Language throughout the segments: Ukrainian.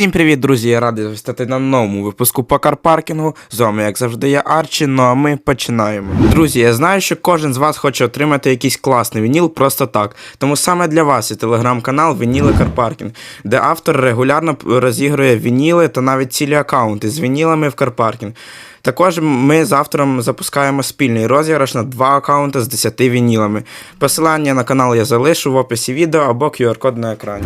Всім привіт, друзі! Я радий стати на новому випуску по карпаркінгу. З вами, як завжди, я Арчі, ну а ми починаємо. Друзі, я знаю, що кожен з вас хоче отримати якийсь класний вініл просто так. Тому саме для вас є телеграм-канал Вініли Карпаркінг, де автор регулярно розігрує вініли та навіть цілі аккаунти з вінілами в Карпаркінг. Також ми з автором запускаємо спільний розіграш на два аккаунти з 10 вінілами. Посилання на канал я залишу в описі відео або QR-код на екрані.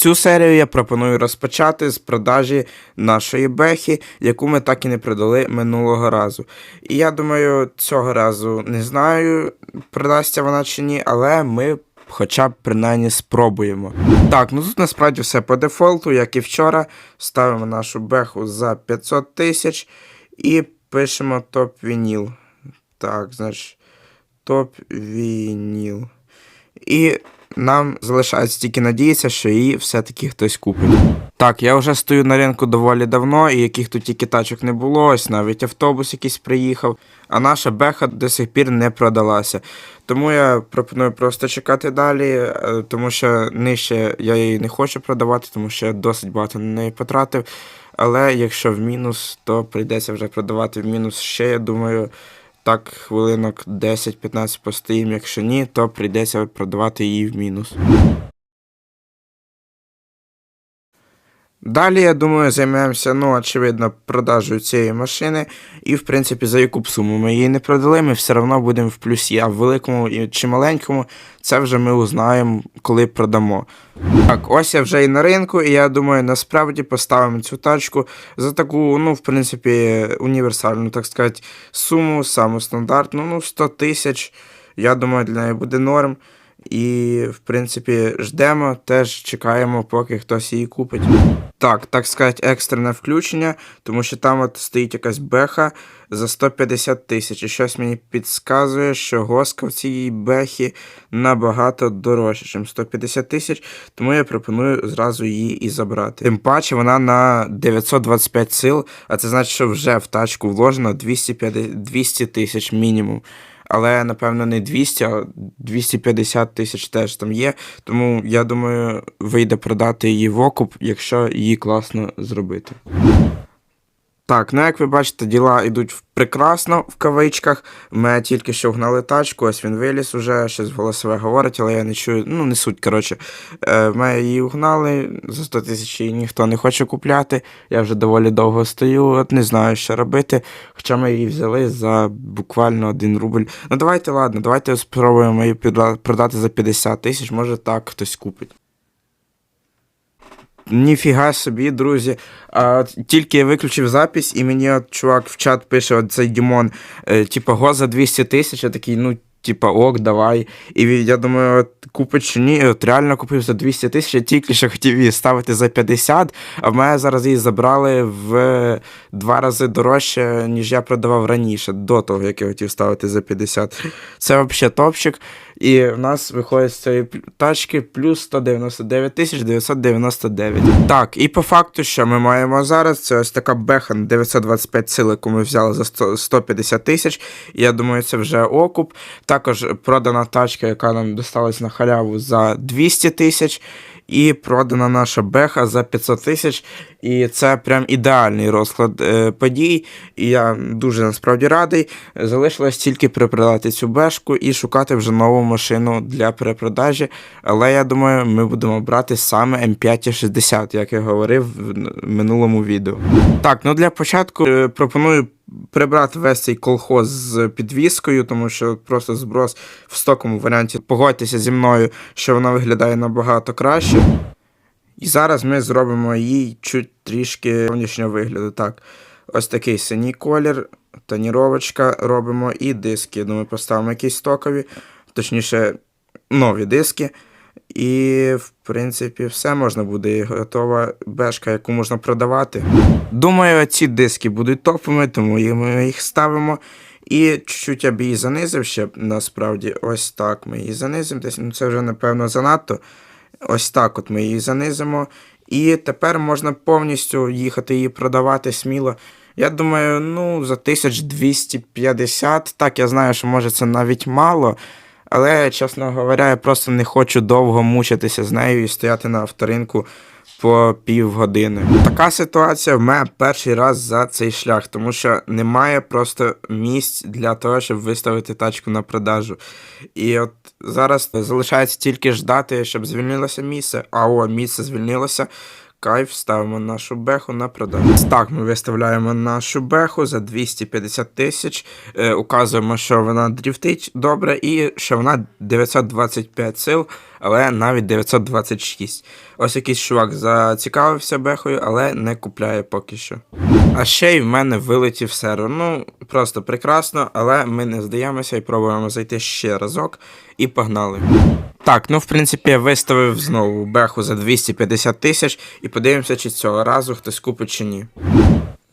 Цю серію я пропоную розпочати з продажі нашої бехи, яку ми так і не продали минулого разу. І я думаю, цього разу не знаю, продасться вона чи ні, але ми хоча б принаймні спробуємо. Так, ну тут насправді все по дефолту, як і вчора. Ставимо нашу беху за 500 тисяч і пишемо топ вініл. Так, значить, топ вініл. І нам залишається тільки надіятися, що її все-таки хтось купить. Так, я вже стою на ринку доволі давно, і яких тут тільки тачок не було, ось навіть автобус якийсь приїхав, а наша беха до сих пір не продалася. Тому я пропоную просто чекати далі, е, тому що нижче я її не хочу продавати, тому що я досить багато на неї потратив. Але якщо в мінус, то прийдеться вже продавати в мінус ще, я думаю. Так, хвилинок 10-15 постоїм, якщо ні, то прийдеться продавати її в мінус. Далі, я думаю, займемося, ну, очевидно, продажею цієї машини. І, в принципі, за яку б суму ми її не продали, ми все одно будемо в плюсі. А в великому чи маленькому це вже ми узнаємо, коли продамо. Так, ось я вже і на ринку, і я думаю, насправді поставимо цю тачку за таку, ну, в принципі, універсальну, так сказати, суму, саму стандартну, ну, 100 тисяч. Я думаю, для неї буде норм. І, в принципі, ждемо, теж чекаємо, поки хтось її купить. Так, так сказати, екстрене включення, тому що там от стоїть якась беха за 150 тисяч. І щось мені підказує, що госка в цій бехі набагато дорожче, ніж 150 тисяч, тому я пропоную зразу її і забрати. Тим паче вона на 925 сил, а це значить, що вже в тачку вложено 200 тисяч мінімум але напевно не 200, а 250 тисяч теж там є. Тому я думаю, вийде продати її в окуп, якщо її класно зробити. Так, ну як ви бачите, діла йдуть прекрасно в кавичках. Ми тільки що гнали тачку, ось він виліз уже, щось голосове говорить, але я не чую, ну не суть. коротше. Е, Ми її угнали, за 100 тисяч її ніхто не хоче купляти. Я вже доволі довго стою, от не знаю, що робити. Хоча ми її взяли за буквально 1 рубль. Ну давайте, ладно, давайте спробуємо її продати за 50 тисяч, може так хтось купить. Ніфіга собі, друзі. А, Тільки я виключив запись, і мені от чувак в чат пише: от цей Дімон, е, типа, го за 200 тисяч, я такий, ну. Типа, ок, давай. І я думаю, от, купить чи ні. От реально купив за 200 тисяч, я тільки що хотів її ставити за 50, а в мене зараз її забрали в два рази дорожче, ніж я продавав раніше, до того, як я хотів ставити за 50. Це взагалі топчик. І в нас виходить з цієї тачки плюс 199 тисяч 999. Так, і по факту, що ми маємо зараз, це ось така Бехан 925 сил, яку ми взяли за 100, 150 тисяч. Я думаю, це вже окуп. Також продана тачка, яка нам досталась на халяву за 200 тисяч. І продана наша беха за 500 тисяч. І це прям ідеальний розклад е, подій. І я дуже насправді радий. Залишилось тільки перепродати цю бешку і шукати вже нову машину для перепродажі. Але я думаю, ми будемо брати саме М560, як я говорив в минулому відео. Так, ну для початку е, пропоную прибрати весь цей колхоз з підвіскою, тому що просто зброс в стокому варіанті. Погодьтеся зі мною, що вона виглядає набагато краще. І зараз ми зробимо їй чуть трішки зовнішнього вигляду. Так, ось такий синій колір, тоніровочка робимо і диски. Думаю, поставимо якісь стокові, точніше, нові диски. І, в принципі, все можна буде готова бешка, яку можна продавати. Думаю, ці диски будуть топовими, тому ми їх ставимо. І чуть-чуть я б її занизив ще насправді. Ось так ми її занизимо. Десь ну це вже, напевно, занадто. Ось так от ми її занизимо. І тепер можна повністю їхати її продавати сміло. Я думаю, ну, за 1250. Так, я знаю, що може це навіть мало. Але, чесно говоря, я просто не хочу довго мучитися з нею і стояти на авторинку по півгодини. Така ситуація в мене перший раз за цей шлях, тому що немає просто місць для того, щоб виставити тачку на продажу. І от зараз залишається тільки ждати, щоб звільнилося місце. А о, місце звільнилося. Кайф, ставимо нашу беху на продажу. Так, ми виставляємо нашу беху за 250 тисяч. Е, указуємо, що вона дріфтить добре і що вона 925 сил, але навіть 926. Ось якийсь чувак зацікавився бехою, але не купляє поки що. А ще й в мене вилетів сервер. Ну, просто прекрасно, але ми не здаємося і пробуємо зайти ще разок і погнали. Так, ну в принципі, я виставив знову беху за 250 тисяч і подивимося, чи цього разу хтось купить чи ні.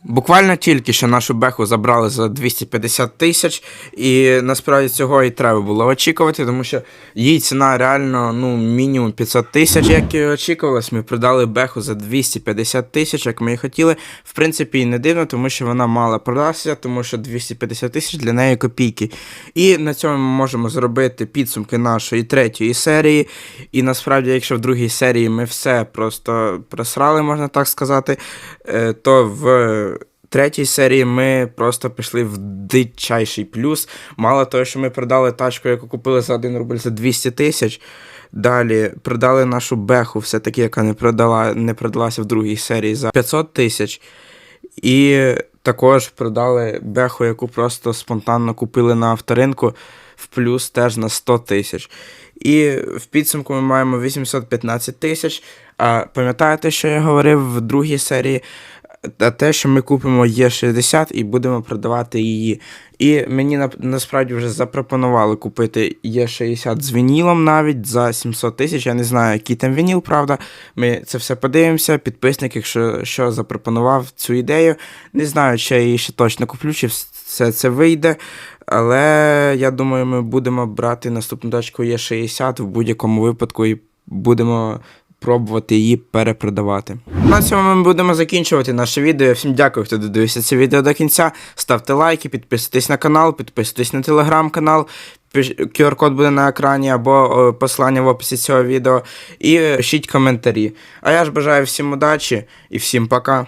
Буквально тільки що нашу беху забрали за 250 тисяч, і насправді цього і треба було очікувати, тому що її ціна реально ну, мінімум 500 тисяч. Як і очікувалось, ми продали беху за 250 тисяч, як ми і хотіли. В принципі, і не дивно, тому що вона мала продатися, тому що 250 тисяч для неї копійки. І на цьому ми можемо зробити підсумки нашої третьої серії. І насправді, якщо в другій серії ми все просто просрали, можна так сказати, е, то в третій серії ми просто пішли в дичайший плюс. Мало того, що ми продали тачку, яку купили за 1 рубль за 200 тисяч. Далі продали нашу беху, все-таки, яка не продала, не продалася в другій серії за 500 тисяч. І також продали беху, яку просто спонтанно купили на авторинку в плюс теж на 100 тисяч. І в підсумку ми маємо 815 тисяч. А пам'ятаєте, що я говорив в другій серії? Та те, що ми купимо Є60 і будемо продавати її. І мені на, насправді вже запропонували купити Є60 з вінілом навіть за 700 тисяч. Я не знаю, який там вініл, правда. Ми це все подивимося. Підписник, якщо що запропонував цю ідею. Не знаю, чи я її ще точно куплю, чи все це вийде. Але я думаю, ми будемо брати наступну тачку Є60 в будь-якому випадку і будемо пробувати її перепродавати. На цьому ми будемо закінчувати наше відео. Всім дякую, хто додивився це відео до кінця. Ставте лайки, підписуйтесь на канал, підписуйтесь на телеграм-канал. QR-код буде на екрані або послання в описі цього відео. І пишіть коментарі. А я ж бажаю всім удачі і всім пока.